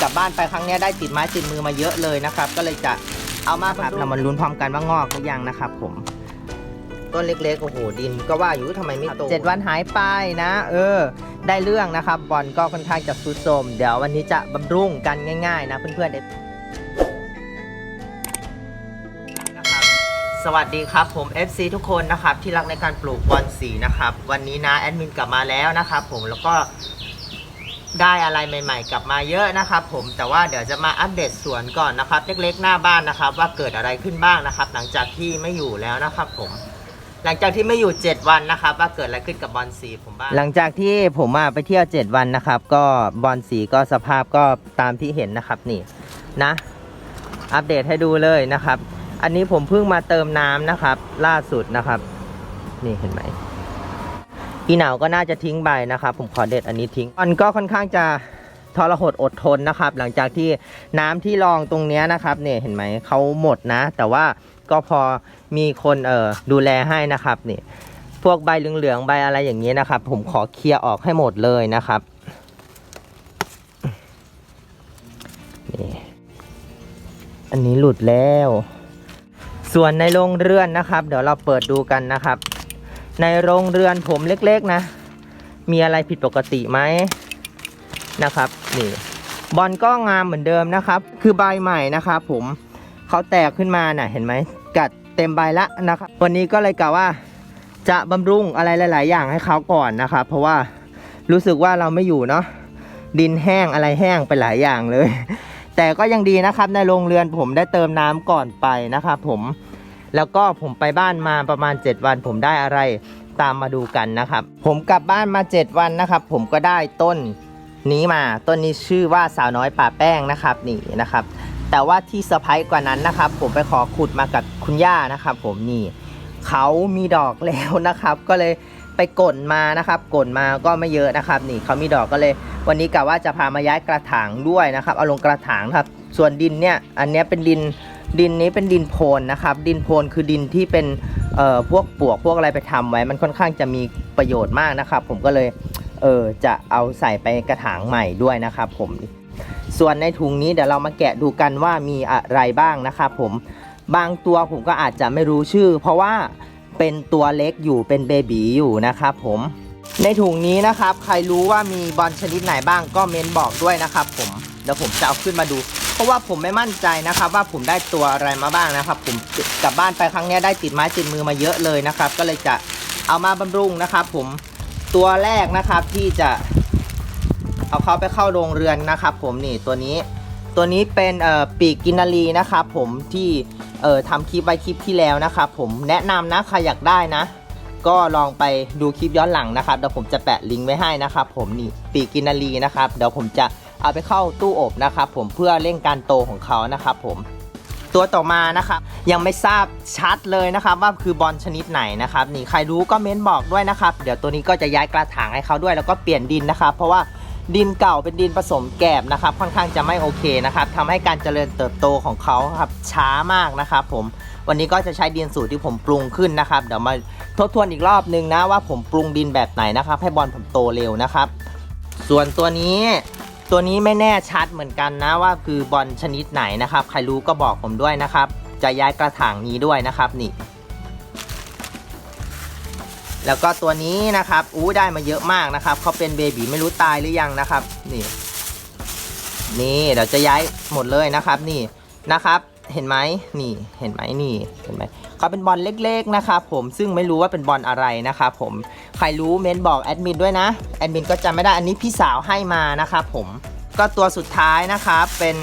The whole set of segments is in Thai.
กลับบ้านไปครั้งเนี้ยได้ติดไม้ติดมือมาเยอะเลยนะครับ ก็เลยจะเอามาครับเรามาลุ้นพร้อมกันว่างอกหรือยังนะครับ ผม ต้นเล็กๆโอ้โหดิน ก็ว่าอยู่ทำไมไม่โตเจ็ดวันหายไปนะ เออ ได้เรื่องนะครับบอลก็ค่อนข้างจะซุดโทรมเดี๋ยววันนี้จะบำรุงกันง่าย ๆ นะเพื่อนๆเด็นะครับสวัสดีครับผม FC ทุกคนนะครับที่รักในการปลูกบอลสีนะครับวันนี้นะแอดมินกลับมาแล้วนะครับผมแล้วก็ ได้อะไรใหม่ ๆ กลับมาเยอะนะครับ ผมแต่ว่าเดี๋ยวจะมาอัปเดตสวนก่อนนะครับเล็กๆหน้าบ้านนะครับ ว่าเกิดอะไรขึ้นบ้างนะครับ หลังจากที่ไม่อยู่แล้วนะครับ ผม หลังจากที่ไม่อยู่ 7 วันนะครับ ว่าเกิดอะไรขึ้นกับบอลสีผมบ้างหลังจากที่ผมมาไปเที่ยว 7 วันนะครับ ก็บอลสีก็สภาพก็ตามที่เห็นนะครับนี่นะ อัปเดตให้ดูเลยนะครับ อันนี้ผมเพิ่งมาเติมน้ำนะครับ ล่าสุดนะครับ นี่เห็นไหม อีเหนาวก็น่าจะทิ้งใบนะครับ ผมขอเด็ดอันนี้ทิ้งมันก็ค่อนข้างจะทรหดอดทนนะครับ หลังจากที่น้ำที่รองตรงนี้นะครับเนี่ยเห็นไหมเขาหมดนะ แต่ว่าก็พอมีคนเอ่อดูแลให้นะครับนี่พวกใบเหลืองๆใบอะไรอย่างนี้นะครับ ผมขอเคลียร์ออกให้หมดเลยนะครับนี่อันนี้หลุดแล้ว ส่วนในโรงเรือนนะครับ เดี๋ยวเราเปิดดูกันนะครับ ในโรงเรือนผมเล็กๆนะ มีอะไรผิดปกติไหมนะครับนี่บอลก็งามเหมือนเดิมนะครับ คือใบใหม่นะครับผมเขาแตกขึ้นมาน่ะเห็นไหมกัดเต็มใบละนะครับวันนี้ก็เลยกะว่าจะบำรุงอะไรหลาย ๆ อย่างให้เขาก่อนนะครับ เพราะว่ารู้สึกว่าเราไม่อยู่เนาะดินแห้งอะไรแห้งไปหลายอย่างเลย แต่ก็ยังดีนะครับในโรงเรือนผมได้เติมน้ำก่อนไปนะครับผม แล้วก็ผมไปบ้านมาประมาณ 7 วัน ผมได้อะไรตามมาดูกันนะครับ ผมกลับบ้านมา 7 วันนะครับ ผมก็ได้ต้นนี้มาต้นนี้ชื่อว่าสาวน้อยป่าแป้งนะครับนี่นะครับ แต่ว่าที่เซอร์ไพรส์กว่านั้นนะครับ ผมไปขอขุดมากับคุณย่านะครับ ผมนี่เขามีดอกแล้วนะครับ ก็เลยไปกลนมานะครับกลนมาก็ไม่เยอะนะครับ นี่เขามีดอกก็เลย วันนี้กะว่าจะพามาย้ายกระถางด้วยนะครับ เอาลงกระถางครับ ส่วนดินเนี่ยอันนี้เป็นดิน ดินนี้เป็นดินโพนนะครับ ดินโพนคือดินที่เป็นเอ่อพวกปวกพวกอะไรไปทำไว้ มันค่อนข้างจะมีประโยชน์มากนะครับ ผมก็เลยเออจะเอาใส่ไปกระถางใหม่ด้วยนะครับผมส่วนในถุงนี้เดี๋ยวเรามาแกะดูกันว่ามีอะไรบ้างนะครับผมบางตัวผมก็อาจจะไม่รู้ชื่อ เพราะว่าเป็นตัวเล็กอยู่เป็นเบบีอยู่นะครับผมในถุงนี้นะครับ ใครรู้ว่ามีบอลชนิดไหนบ้างก็เมนบอกด้วยนะครับผมเดี๋ยวผมจะเอาขึ้นมาดู เพราะว่าผมไม่มั่นใจนะครับว่าผมได้ตัวอะไรมาบ้างนะครับ ผมกลับบ้านไปครั้งนี้ได้ติดไม้ติดมือมาเยอะเลยนะครับ ก็เลยจะเอามาบำรุงนะครับ ผมตัวแรกนะครับที่จะเอาเขาไปเข้าโรงเรือนนะครับ ผมนี่ตัวนี้ตัวนี้เป็นปีกกินารีนะครับผมที่เอ่อทำคลิปไว้คลิปที่แล้วนะครับผมแนะนำนะใครอยากได้นะ ก็ลองไปดูคลิปย้อนหลังนะครับเดี๋ยวผมจะแปะลิงก์ไว้ให้นะครับ ผมนี่ปีกกินนารีนะครับเดี๋ยวผมจะ เอาไปเข้าตู้อบนะครับผมเพื่อเร่งการโตของเขานะครับผมตัวต่อมานะครับยังไม่ทราบชัดเลยนะครับว่าคือบอลชนิดไหนนะครับนี่ใครรู้ก็เม้นบอกด้วยนะครับ เดี๋ยวตัวนี้ก็จะย้ายกระถางให้เขาด้วย แล้วก็เปลี่ยนดินนะครับ เพราะว่าดินเก่าเป็นดินผสมแกบนะครับ ค่อนข้างจะไม่โอเคนะครับทำให้การเจริญเติบโตของเขาครับช้ามากนะครับ ผมวันนี้ก็จะใช้ดินสูตรที่ผมปรุงขึ้นนะครับ เดี๋ยวมาทบทวนอีกรอบนึงนะว่าผมปรุงดินแบบไหนนะครับ ให้บอลผมโตเร็วนะครับ ส่วนตัวนี้ ตัวนี้ไม่แน่ชัดเหมือนกันนะว่าคือบอลชนิดไหนนะครับ ใครรู้ก็บอกผมด้วยนะครับ จะย้ายกระถางนี้ด้วยนะครับนี่ แล้วก็ตัวนี้นะครับอู้ได้มาเยอะมากนะครับเขาเป็นเบบีไม่รู้ตายหรือยังนะครับ นี่ นี่เดี๋ยวจะย้ายหมดเลยนะครับ นี่นะครับ เห็นไหมนี่เห็นไหมนี่เห็นไหมเขาเป็นบอลเล็กๆนะครับผมซึ่งไม่รู้ว่าเป็นบอลอะไรนะครับผมใครรู้เมนบอกแอดมินด้วยนะแอดมินก็จำไม่ได้อันนี้พี่สาวให้มานะครับผมก็ตัวสุดท้ายนะครับเป็น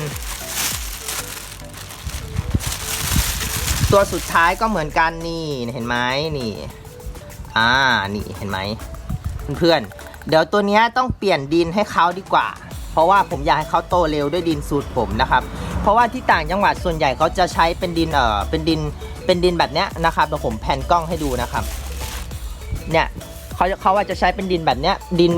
ตัวสุดท้ายก็เหมือนกันนี่เห็นไหมนี่อ่านี่เห็นไหมเพื่อนๆเดี๋ยวตัวนี้ต้องเปลี่ยนดินให้เขาดีกว่า เพราะว่าผมอยากให้เขาโตเร็วด้วยดินสูตรผมนะครับ เพราะว่าที่ต่างจังหวัดส่วนใหญ่เขาจะใช้เป็นดินเอ่อเป็นดินเป็นดินแบบเนี้ยนะครับเดี๋ยวผมแผ่นกล้องให้ดูนะครับ เนี่ยเขาเขาว่าจะใช้เป็นดินแบบเนี้ยดิน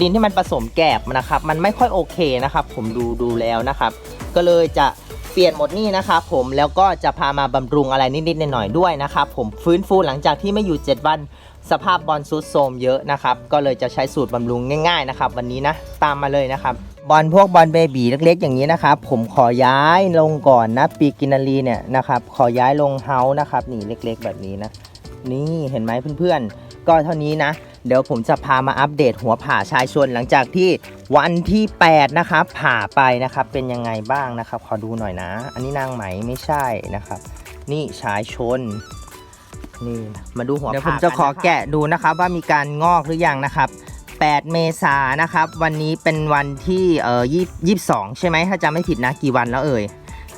ดินที่มันผสมแกบนะครับ มันไม่ค่อยโอเคนะครับ ผมดูดูแล้วนะครับ ก็เลยจะเปลี่ยนหมดนี่นะครับผมแล้วก็จะพามาบำรุงอะไรนิดๆหน่อยๆด้วยนะครับผมฟื้นฟูหลังจากที่ไม่อยู่ 7 วันสภาพบอลซุดโทมเยอะนะครับ ก็เลยจะใช้สูตรบำรุงง่าย ๆนะครับ วันนี้นะตามมาเลยนะครับ บอลพวกบอลเบบีเล็กๆ อย่างนี้นะครับผมขอย้ายลงก่อนนะปีกินารีเนี่ยนะครับขอย้ายลงเฮาส์นะครับนี่เล็กๆ แบบนี้นะ นี่เห็นไหมเพื่อนๆ ก็เท่านี้นะ เดี๋ยวผมจะพามาอัปเดตหัวผ่าชายชนหลังจากที่วันที่ 8 นะครับผ่าไปนะครับเป็นยังไงบ้างนะครับ ขอดูหน่อยนะ อันนี้นางไหมไม่ใช่นะครับ นี่ชายชนนี่มาดูหัวผ่าเดี๋ยวผมจะขอแกะดูนะครับว่ามีการงอกหรือยังนะครับ 8 เมษายนนะครับ วันนี้เป็นวันที่เอ่อยี่สองใช่ไหมถ้าจำไม่ผิดนะกี่วันแล้วเอ่ย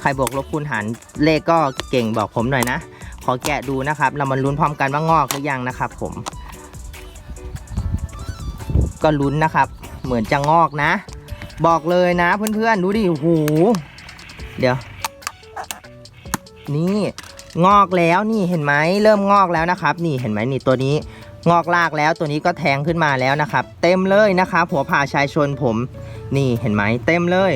ใครบวกลบคูณหารเลขก็เก่งบอกผมหน่อยนะ ขอแกะดูนะครับ เรามาลุ้นพร้อมกันว่างอกหรือยังนะครับผม ก็ลุ้นนะครับ เหมือนจะงอกนะ บอกเลยนะเพื่อนๆ ดูดิโอ้โหเดี๋ยว นี่งอกแล้วนี่เห็นไหมเริ่มงอกแล้วนะครับ นี่เห็นไหมนี่ตัวนี้ งอกลากแล้วตัวนี้ก็แทงขึ้นมาแล้วนะครับ เต็มเลยนะครับหัวผ่าชายชนผมนี่เห็นไหมเต็มเลย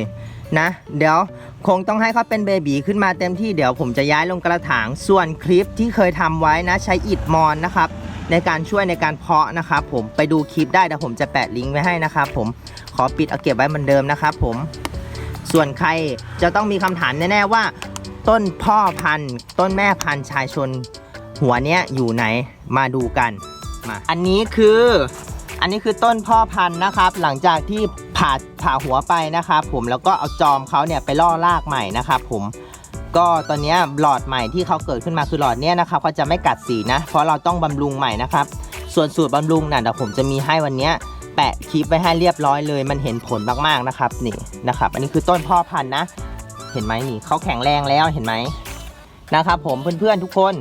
นะ เดี๋ยวคงต้องให้เขาเป็นเบบีขึ้นมาเต็มที่เดี๋ยวผมจะย้ายลงกระถางส่วนคลิปที่เคยทำไว้นะ ใช้อิฐมอนนะครับ ในการช่วยในการเพาะนะครับผมไปดูคลิปได้เดี๋ยวผมจะแปะลิงก์ไว้ให้นะครับผมขอปิดเอาเก็บไว้เหมือนเดิมนะครับผมส่วนใครจะต้องมีคำถามแน่ๆว่า ต้นพ่อพันธุ์ ต้นแม่พันธุ์ชายชน หัวเนี้ยอยู่ไหนมาดูกัน มา อันนี้คือ อันนี้คือต้นพ่อพันธุ์นะครับ หลังจากที่ผ่าผ่าหัวไปนะครับผมแล้วก็เอาจอมเขาเนี่ยไปล่อรากใหม่นะครับผมก็ตอนนี้หลอดใหม่ที่เขาเกิดขึ้นมาคือหลอดเนี้ยนะครับเขาจะไม่กัดสีนะ เพราะเราต้องบำรุงใหม่นะครับ ส่วนสูตรบำรุงน่ะเดี๋ยวผมจะมีให้วันนี้แปะคลิปไว้ให้เรียบร้อยเลย มันเห็นผลมากๆนะครับนี่นะครับ อันนี้คือต้นพ่อพันธุ์นะ เห็นไหมนี่เขาแข็งแรงแล้วเห็นไหมนะครับ ผมเพื่อนๆทุกคน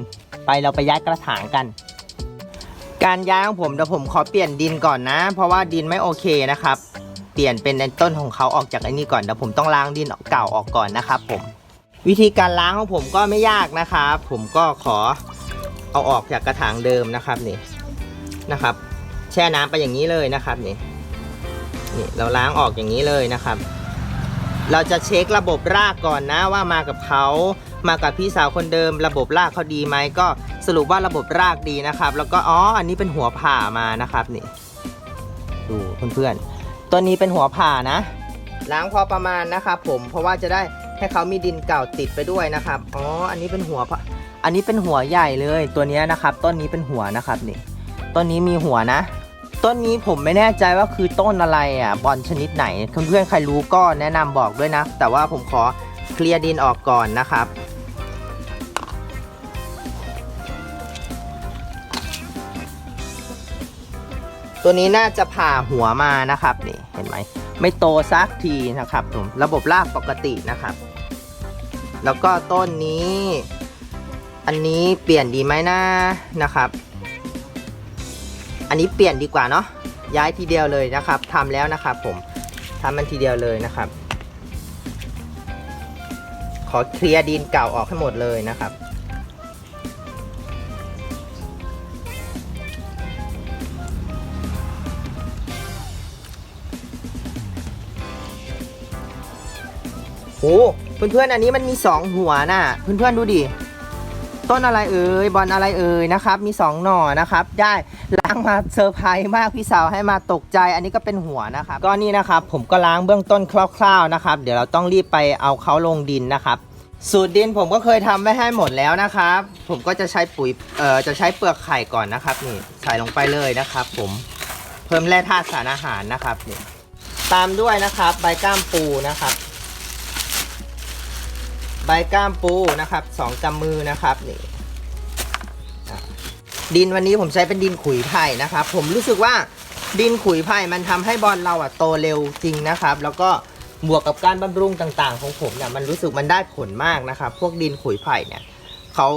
ไปเราไปย้ายกระถางกัน การย้ายของผมเดี๋ยวผมขอเปลี่ยนดินก่อนนะ เพราะว่าดินไม่โอเคนะครับ เปลี่ยนเป็นในต้นของเขาออกจากไอ้นี่ก่อนเดี๋ยวผมต้องล้างดินเก่าออกก่อนนะครับผมวิธีการล้างของผมก็ไม่ยากนะครับผมก็ขอเอาออกจากกระถางเดิมนะครับนี่นะครับ แช่น้ำไปอย่างนี้เลยนะครับนี่นี่เราล้างออกอย่างนี้เลยนะครับ เราจะเช็คระบบรากก่อนนะว่ามากับเขามากับพี่สาวคนเดิม ระบบรากเขาดีไหมก็ สรุปว่าระบบรากดีนะครับ แล้วก็อ๋ออันนี้เป็นหัวผ่ามานะครับนี่ดูเพื่อนๆตัวนี้เป็นหัวผ่านะล้างพอประมาณนะครับผมเพราะว่าจะได้ให้เขามีดินเก่าติดไปด้วยนะครับอ๋ออันนี้เป็นหัวอันนี้เป็นหัวใหญ่เลยตัวนี้นะครับ ต้นนี้เป็นหัวนะครับนี่ต้นนี้มีหัวนะต้นนี้ผมไม่แน่ใจว่าคือต้นอะไรอะบอลชนิดไหนเพื่อนๆใครรู้ก็แนะนำบอกด้วยนะ แต่ว่าผมขอเคลียร์ดินออกก่อนนะครับ ตัวนี้น่าจะผ่าหัวมานะครับนี่เห็นไหมไม่โตสักทีนะครับผมระบบรากปกตินะครับ แล้วก็ต้นนี้ อันนี้เปลี่ยนดีไหมนะนะครับ อันนี้เปลี่ยนดีกว่าเนาะย้ายทีเดียวเลยนะครับทำแล้วนะครับ ผมทำมันทีเดียวเลยนะครับ ขอเคลียร์ดินเก่าออกให้หมดเลยนะครับ เพื่อนๆอันนี้มันมี 2 หัวน่ะ เพื่อนๆดูดิ ต้นอะไรเอ่ยบอลอะไรเอ่ยนะครับ มี 2 หน่อนะครับ ได้ล้างมาเซอร์ไพรส์มากพี่สาวให้มาตกใจ อันนี้ก็เป็นหัวนะครับ ก็นี่นะครับ ผมก็ล้างเบื้องต้นคร่าวๆนะครับ เดี๋ยวเราต้องรีบไปเอาเขาลงดินนะครับ สูตรดินผมก็เคยทำไว้ให้หมดแล้วนะครับ ผมก็จะใช้ปุ๋ยเอ่อจะใช้เปลือกไข่ก่อนนะครับนี่ใส่ลงไปเลยนะครับ ผมเพิ่มแร่ธาตุสารอาหารนะครับนี่ตามด้วยนะครับ ใบก้ามปูนะครับ ใบก้ามปูนะครับสองกำมือนะครับนี่ดินวันนี้ผมใช้เป็นดินขุยไผ่นะครับ ผมรู้สึกว่าดินขุยไผ่มันทำให้บอลเราอะโตเร็วจริงนะครับ แล้วก็บวกกับการบำรุงต่างๆ ของผมเนี่ยมันรู้สึกมันได้ผลมากนะครับ พวกดินขุยไผ่เนี่ยเขา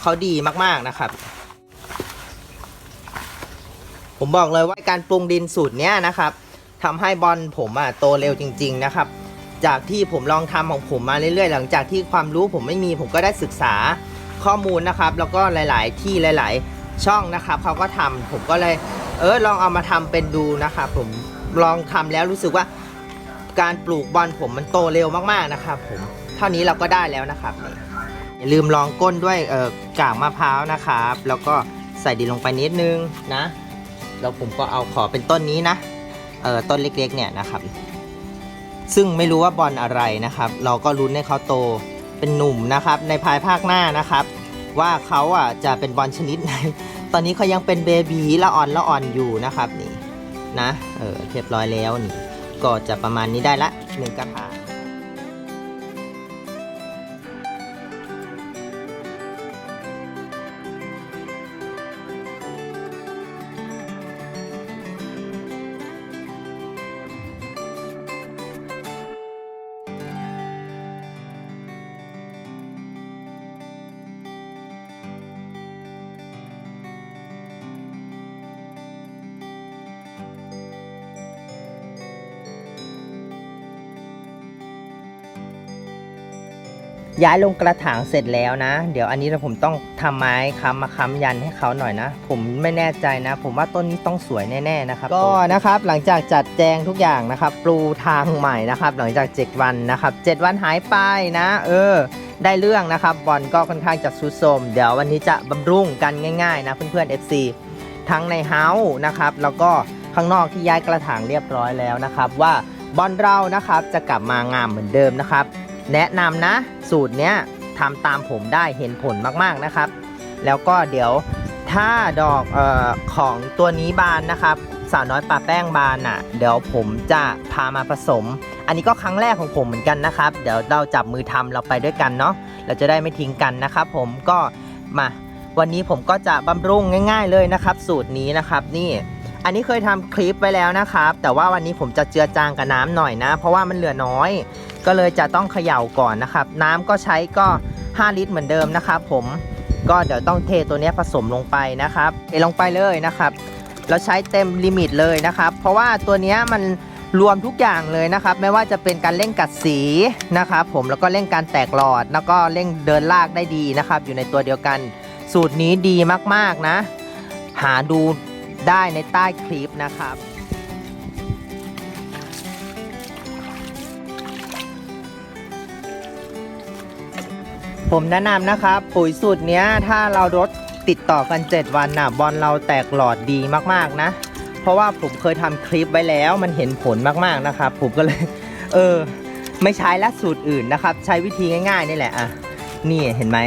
เขาดีมากๆนะครับ ผมบอกเลยว่าการปรุงดินสูตรเนี้ยนะครับทำให้บอลผมอะโตเร็วจริง ๆ นะครับ จากที่ผมลองทำของผมมาเรื่อยๆ หลังจากที่ความรู้ผมไม่มีผมก็ได้ศึกษาข้อมูลนะครับ แล้วก็หลาย ๆ ที่หลาย ๆ ช่องนะครับเขาก็ทำผมก็เลยเออลองเอามาทำเป็นดูนะครับผมลองทำแล้วรู้สึกว่าการปลูกบอลผมมันโตเร็วมากๆนะครับผมเท่านี้เราก็ได้แล้วนะครับอย่าลืมลองก้นด้วยเออกากมะพร้าวนะครับ แล้วก็ใส่ดินลงไปนิดนึงนะแล้วผมก็เอาขอเป็นต้นนี้นะเออต้นเล็กๆเนี่ยนะครับ ซึ่งไม่รู้ว่าบอลอะไรนะครับ เราก็ลุ้นให้เขาโตเป็นหนุ่มนะครับ ในภายภาคหน้านะครับ ว่าเขาอะจะเป็นบอลชนิดไหน ตอนนี้เขายังเป็นเบบีละอ่อนละอ่อนอยู่นะครับนี่นะเออเรียบร้อยแล้วนี่ก็จะประมาณนี้ได้ละหนึ่งกระถาง ย้ายลงกระถางเสร็จแล้วนะ เดี๋ยวอันนี้ผมต้องทำไม้ค้ำมาค้ำยันให้เขาหน่อยนะ ผมไม่แน่ใจนะ ผมว่าต้นนี้ต้องสวยแน่ๆนะครับ ก็นะครับหลังจากจัดแจงทุกอย่างนะครับปลูทางใหม่นะครับ หลังจาก 7 วันนะครับ 7 วันหายไปนะ เออ ได้เรื่องนะครับบอลก็ค่อนข้างจะซุดโทรมเดี๋ยววันนี้จะบำรุงกันง่ายๆนะเพื่อนๆ FC ทั้งในเฮาส์นะครับแล้วก็ข้างนอกที่ย้ายกระถางเรียบร้อยแล้วนะครับ ว่าบอลเรานะครับจะกลับมางามเหมือนเดิมนะครับ แนะนำนะ สูตรเนี้ยทำตามผมได้เห็นผลมากๆนะครับ แล้วก็เดี๋ยวถ้าดอกออของตัวนี้บานนะครับสาวน้อยปลาแป้งบานอะ เดี๋ยวผมจะพามาผสม อันนี้ก็ครั้งแรกของผมเหมือนกันนะครับ เดี๋ยวเราจับมือทำเราไปด้วยกันเนาะเราจะได้ไม่ทิ้งกันนะครับผมก็มาวันนี้ผมก็จะบำรุงง่าย ๆ เลยนะครับ สูตรนี้นะครับนี่อันนี้เคยทำคลิปไว้แล้วนะครับ แต่ว่าวันนี้ผมจะเจือจางกับน้ำหน่อยนะ เพราะว่ามันเหลือน้อย ก็เลยจะต้องเขย่าก่อนนะครับ น้ำก็ใช้ก็ 5 ลิตรเหมือนเดิมนะครับ ผมก็เดี๋ยวต้องเทตัวนี้ผสมลงไปนะครับเทลงไปเลยนะครับ เราใช้เต็มลิมิตเลยนะครับ เพราะว่าตัวนี้มันรวมทุกอย่างเลยนะครับ ไม่ว่าจะเป็นการเร่งกัดสีนะครับผมแล้วก็เร่งการแตกหลอด แล้วก็เร่งเดินลากได้ดีนะครับ อยู่ในตัวเดียวกัน สูตรนี้ดีมากๆนะ หาดูได้ในใต้คลิปนะครับ ผมแนะนำนะครับ ปุ๋ยสูตรเนี้ยถ้าเรารดติดต่อกัน 7 วันน่ะบอลเราแตกหลอดดีมากๆนะ เพราะว่าผมเคยทำคลิปไว้แล้วมันเห็นผลมากๆนะครับ ผมก็เลย เออ ไม่ใช้และสูตรอื่นนะครับ ใช้วิธีง่ายๆนี่แหละอะนี่เห็นไหม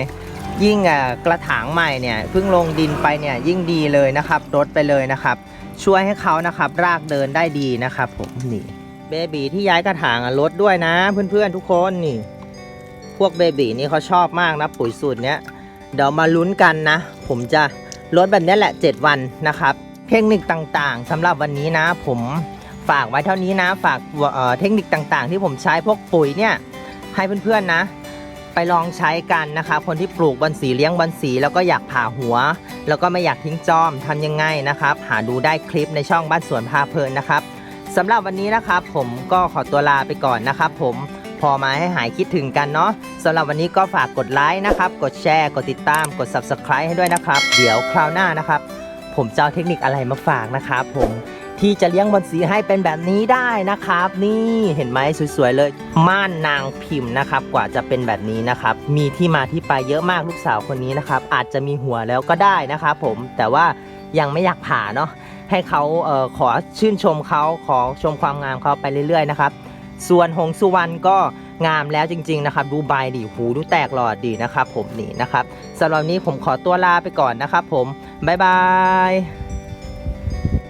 ยิ่งกระถางใหม่เนี่ยเพิ่งลงดินไปเนี่ยยิ่งดีเลยนะครับรดไปเลยนะครับ ช่วยให้เขานะครับรากเดินได้ดีนะครับ ผมนี่เบบีที่ย้ายกระถางลดด้วยนะ เพื่อนๆทุกคนนี่ พวกเบบีนี่เขาชอบมากนะปุ๋ยสูตรเนี้ยเดี๋ยวมาลุ้นกันนะ ผมจะลดแบบนี้แหละ 7 วันนะครับ เทคนิคต่างๆสำหรับวันนี้นะ ผมฝากไว้เท่านี้นะ ฝากเเทคนิคต่างๆ ที่ผมใช้พวกปุ๋ยเนี่ยให้เพื่อนๆนะ ไปลองใช้กันนะครับคนที่ปลูกบอนสีเลี้ยงบอนสีแล้วก็อยากผ่าหัว แล้วก็ไม่อยากทิ้งจอมทำยังไงนะครับ หาดูได้คลิปในช่องบ้านสวนพาเพลินนะครับสำหรับวันนี้นะครับ ผมก็ขอตัวลาไปก่อนนะครับ ผม พอมาให้หายคิดถึงกันเนาะสำหรับวันนี้ก็ฝากกดไลค์นะครับ กดแชร์ กดติดตาม กด Subscribe ให้ด้วยนะครับ เดี๋ยวคราวหน้านะครับ ผมจะเอาเทคนิคอะไรมาฝากนะครับผมที่จะเลี้ยงบอนสีให้เป็นแบบนี้ได้นะครับ นี่เห็นไหมสวยๆเลยม่านนางพิมพ์นะครับ กว่าจะเป็นแบบนี้นะครับ มีที่มาที่ไปเยอะมากลูกสาวคนนี้นะครับ อาจจะมีหัวแล้วก็ได้นะครับผมแต่ว่ายังไม่อยากผ่าเนาะให้เขาเอ่อขอชื่นชมเขาขอชมความงามเขาไปเรื่อยๆนะครับ ส่วนหงสุวรรณก็งามแล้วจริง ๆ นะครับ ดูใบดีหูดูแตกหลอดดีนะครับ ผมนี่นะครับสำหรับนี้ผมขอตัวลาไปก่อนนะครับ ผมบ๊ายบาย